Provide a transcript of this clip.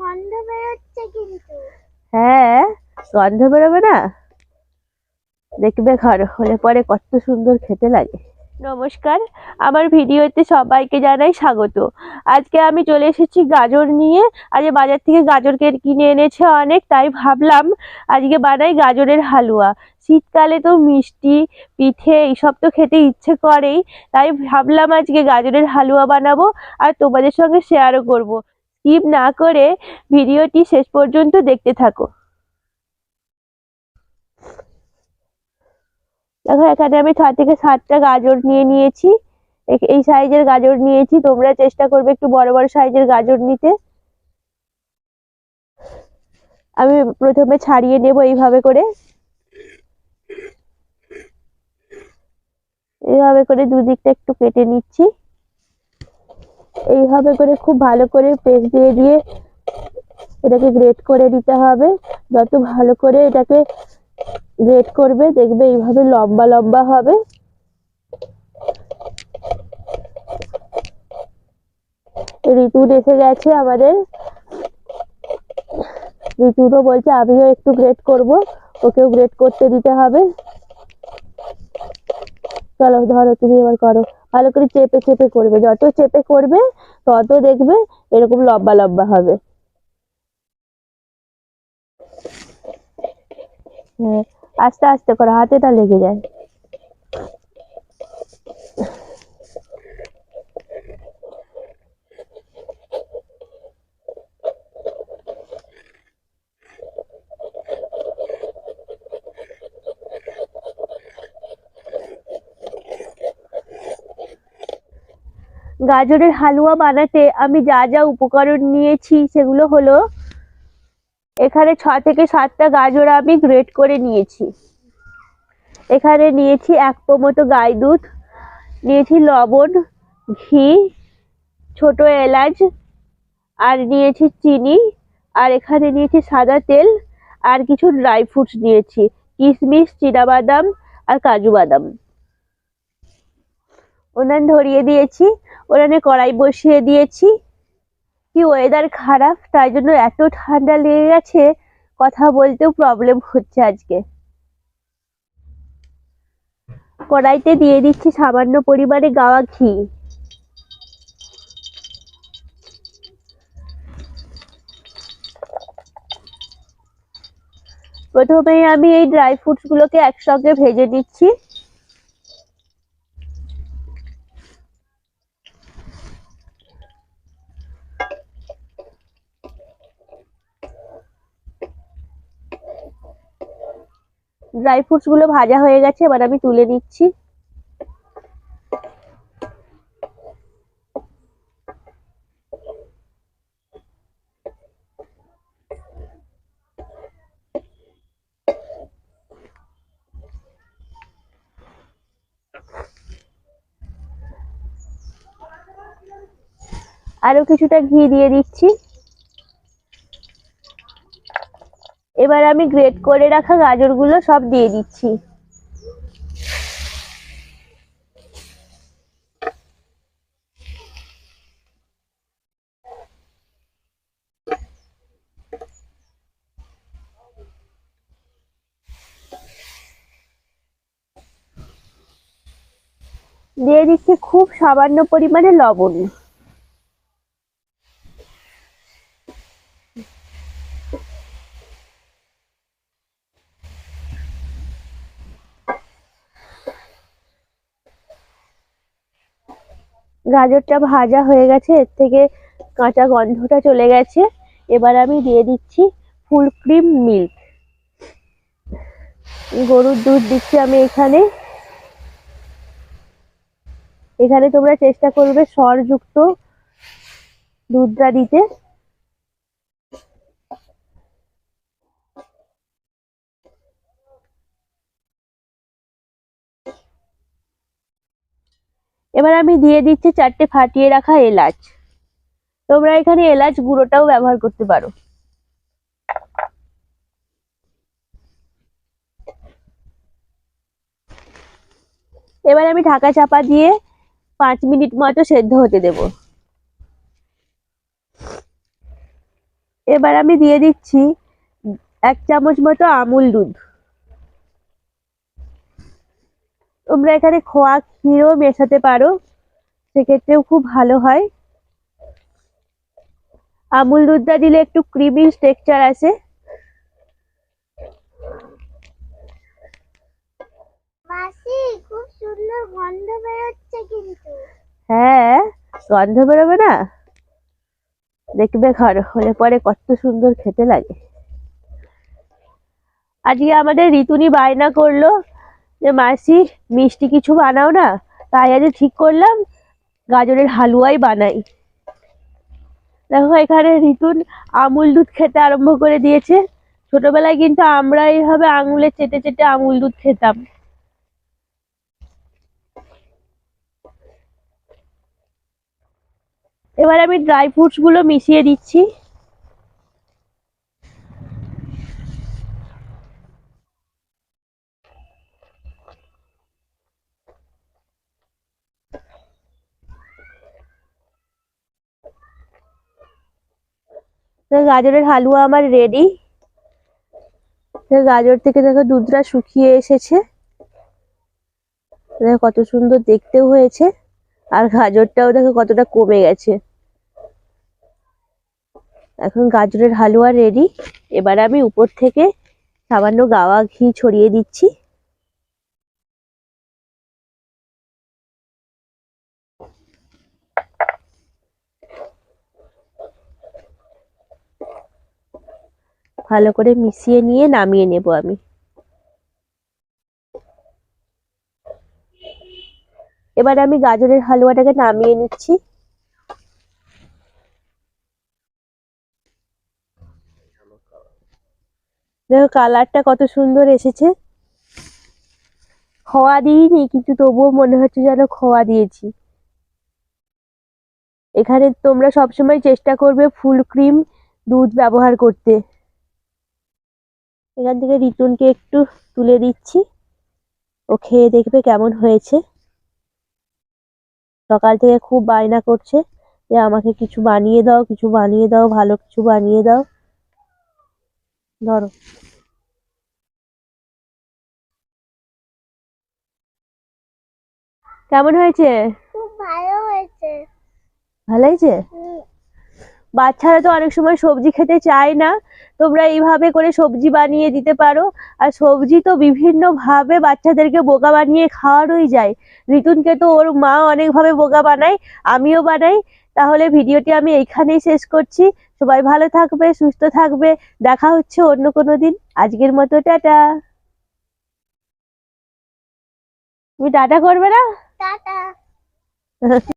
গন্ধ বেরোচ্ছে কিন্তু। হ্যাঁ গন্ধ বেরোবে না? দেখবে ঘর হলে পরে কত সুন্দর খেতে লাগে। নমস্কার, আমার ভিডিওতে সবাইকে জানাই স্বাগত। আজকে আমি চলে এসেছি গাজর নিয়ে। আজ বাজার থেকে গাজর কিনে এনেছে অনেক, তাই ভাবলাম আজকে বানাই গাজরের হালুয়া। শীতকালে তো মিষ্টি, পিঠে এইসব তো খেতে ইচ্ছে করেই, তাই ভাবলাম আজকে গাজরের হালুয়া বানাবো আর তোমাদের সঙ্গে শেয়ারও করব। স্কিপ না করে ভিডিওটি শেষ পর্যন্ত দেখতে থাকো। দেখো, এখানে আমি ছ থেকে সাতটা গাজর নিয়ে নিয়েছি। এই সাইজের গাজর নিয়েছি। তোমরা চেষ্টা করবে একটু বড় বড় সাইজের গাজর নিতে। আমি প্রথমে ছাড়িয়ে নেব এইভাবে করে। এইভাবে করে দুদিকটা একটু কেটে নিচ্ছি। এইভাবে করে খুব ভালো করে পেস্ট দিয়ে দিয়ে এটাকে গ্রেট করে দিতে হবে। যত ভালো করে এটাকে গ্রেট করবে, দেখবে এইভাবে লম্বা লম্বা হবে। ঋতুর এসে গেছে আমাদের। ঋতুরও বলছে, আমিও একটু গ্রেট করব। ওকেও গ্রেট করতে দিতে হবে। চলো, ধরো, তুমি এবার করো। ভালো করে চেপে চেপে করবে। যত চেপে করবে, তত দেখবে এরকম লম্বা লম্বা হবে। হ্যাঁ আস্তে আস্তে করো, হাতেটা লেগে যায়। গাজরের হালুয়া বানাতে আমি যা যা উপকরণ নিয়েছি সেগুলো হলো এখানে ছ থেকে সাতটা গাজর আমি গ্রেট করে নিয়েছি। এখানে নিয়েছি এক মতো গাই দুধ, নিয়েছি লবণ, ঘি, ছোট এলাচ, আর নিয়েছি চিনি, আর এখানে নিয়েছি সাদা তেল, আর কিছু ড্রাই ফ্রুটস নিয়েছি। কিশমিশ বাদাম আর কাজু বাদাম। উনান ধরিয়ে দিয়েছি ওনানে কড়াই বসিয়ে দিয়েছি। কি ওয়েদার খারাপ, তাই জন্য এত ঠান্ডা লেগে গেছে, কথা বলতেও প্রবলেম হচ্ছে আজকে। কড়াইতে দিয়ে দিচ্ছি সামান্য পরিমাণে গাওয়া ঘি। প্রথমে আমি এই ড্রাই ফ্রুটস গুলোকে একসঙ্গে ভেজে নিচ্ছি। ড্রাই ফ্রুটসগুলো ভাজা হয়ে গেছে, এবার আমি তুলে নিচ্ছি। আরও কিছুটা ঘি দিয়ে দিচ্ছি। এবার আমি গ্রেট করে রাখা গাজরগুলো সব দিয়ে দিচ্ছি। দিয়ে দিচ্ছি খুব সামান্য পরিমাণে লবণ। গাজরটা ভাজা হয়ে গেছে, এর থেকে কাঁচা গন্ধটা চলে গেছে। এবার আমি দিয়ে দিচ্ছি ফুল ক্রিম মিল্ক। গরুর দুধ দিচ্ছি আমি এখানে। এখানে তোমরা চেষ্টা করবে সরযুক্ত দুধটা দিতে। এবার আমি দিয়ে দিচ্ছি চারটে ফাটিয়ে রাখা এলাচ। তোমরা এখানে এলাচ গুঁড়োটাও ব্যবহার করতে পারো। এবার আমি ঢাকা চাপা দিয়ে পাঁচ মিনিট মতো সেদ্ধ হতে দেব। এবার আমি দিয়ে দিচ্ছি এক চামচ মতো আমুল দুধ। তোমরা এখানে খোয়া ক্ষীরও মেশাতে পারো। সেক্ষেত্রেও খুব ভালো হয়। আমুল দুধটা দিলে একটু ক্রিমি টেক্সচার আসে। মাসি খুব সুন্দর গন্ধ বেরোচ্ছে কিন্তু। হ্যাঁ গন্ধ বেরোবে না? দেখবে ঘর হলে পরে কত সুন্দর খেতে লাগে। আজকে আমাদের ঋতুনি বায়না করল। যে মাসি, মিষ্টি কিছু বানাও না? তাই আজ ঠিক করলাম, গাজরের হালুয়াই বানাই। দেখো, এখানে ঋতুন আমুল দুধ খেতে আরম্ভ করে দিয়েছে। ছোটবেলায় কিন্তু আমরা এইভাবে আঙুলে চেটে চেটে আমুল দুধ খেতাম। এবার আমি ড্রাই ফ্রুটসগুলো মিশিয়ে দিচ্ছি। গাজরের হালুয়া আমার রেডি গাজর থেকে দেখো দুধটা শুকিয়ে এসেছে। দেখো কত সুন্দর দেখতেও হয়েছে। আর গাজরটাও দেখো কতটা কমে গেছে। এখন গাজরের হালুয়া রেডি এবার আমি উপর থেকে সামান্য গাওয়া ঘি ছড়িয়ে দিচ্ছি। ভালো করে মিশিয়ে নিয়ে নামিয়ে নেব আমি। এবার আমি গাজরের হালুয়াটাকে নামিয়ে নিচ্ছি। দেখো কালারটা কত সুন্দর এসেছে। খোয়া দিইনি, কিন্তু তবুও মনে হচ্ছে যেন খোয়া দিয়েছি। এখানে তোমরা সবসময় চেষ্টা করবে ফুল ক্রিম দুধ ব্যবহার করতে। এখান থেকে রিতুনকে একটু তুলে দিচ্ছি। ও খেয়ে দেখবে কেমন হয়েছে। সকাল থেকে খুব বায়না করছে যে আমাকে কিছু বানিয়ে দাও কিছু বানিয়ে দাও ভালো কিছু বানিয়ে দাও। ধরো। কেমন হয়েছে? খুব ভালো হয়েছে। ভালো হয়েছে? বাচ্চারা তো অনেক সময় সবজি খেতে চায় না। তোমরা এইভাবে করে সবজি বানিয়ে দিতে পারো। আর সবজি তো বিভিন্ন ভাবে বাচ্চাদেরকে বোকা বানিয়ে খাওয়ানোই যায়। রিতুনকে তো ওর মা অনেকভাবে বোকা বানায় আমিও বানাই। তাহলে ভিডিওটি আমি এইখানেই শেষ করছি। সবাই ভালো থাকবে সুস্থ থাকবে। দেখা হচ্ছে অন্য কোনো দিন। আজকের মতো টাটা। তুমি টাটা করবে না? টাটা।